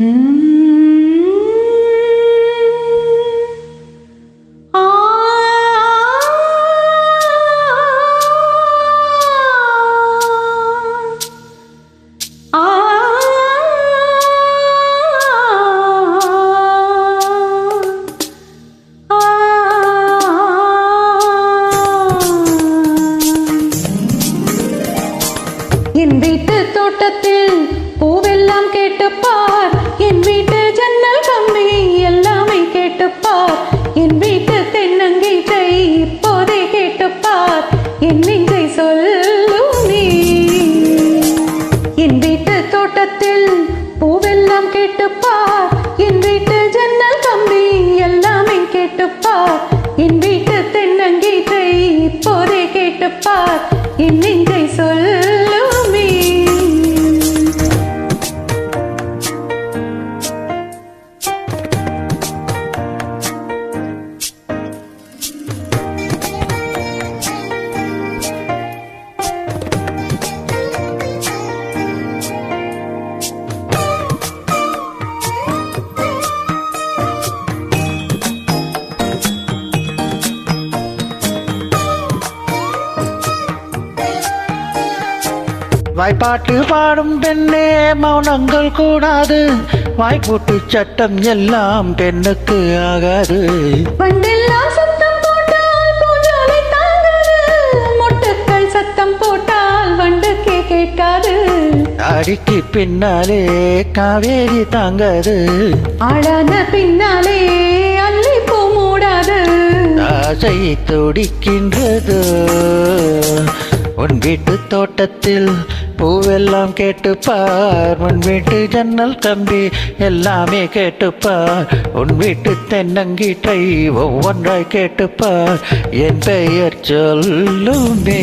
என் வீட்டு தோட்டத்தில் எல்லாம் கேட்டுப்பார். என் வீட்டு ஜன்னல் கம்பி எல்லாமே கேட்டுப்பார். என் வீட்டு தென்னங்கீட்டை இப்போதே கேட்டுப்பார். என் நெஞ்சை சொல்லுமே என் வீட்டு தோட்டத்தில் பூவெல்லாம் கேட்டுப்பார். வாய்ப்பாட்டு பாடும் பெண்ணே மௌனங்கள் கூடாது. வாய்ப்பூட்டு சட்டம் எல்லாம் பெண்ணுக்கு ஆகாது. அடிக்கு பின்னாலே காவேரி தாங்காது. ஆளான பின்னாலே அள்ளி பூ மூடாது. ஆசை துடிக்கின்றது. உன் வீட்டு தோட்டத்தில் பூவெல்லாம் கேட்டுப்பார். உன் வீட்டு ஜன்னல் தம்பி எல்லாமே கேட்டுப்பார். உன் வீட்டு தென்னங்கீட்டை ஒவ்வொன்றாய் கேட்டுப்பார். என் பெயர் சொல்லுமே.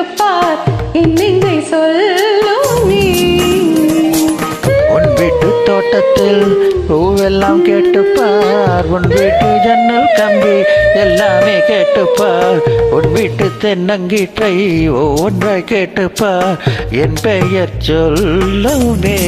கேட்டுப்பார் என் சொல்லும் நீ. உன் வீட்டு தோட்டத்தில் பூவெல்லாம் கேட்டுப்பார். உன் வீட்டு ஜன்னல் கம்பி எல்லாமே கேட்டுப்பார். உன் வீட்டு தென்னங்கீற்றை ஒவ்வொன்றாய் கேட்டுப்பார். என் பெயர் சொல்லுமே.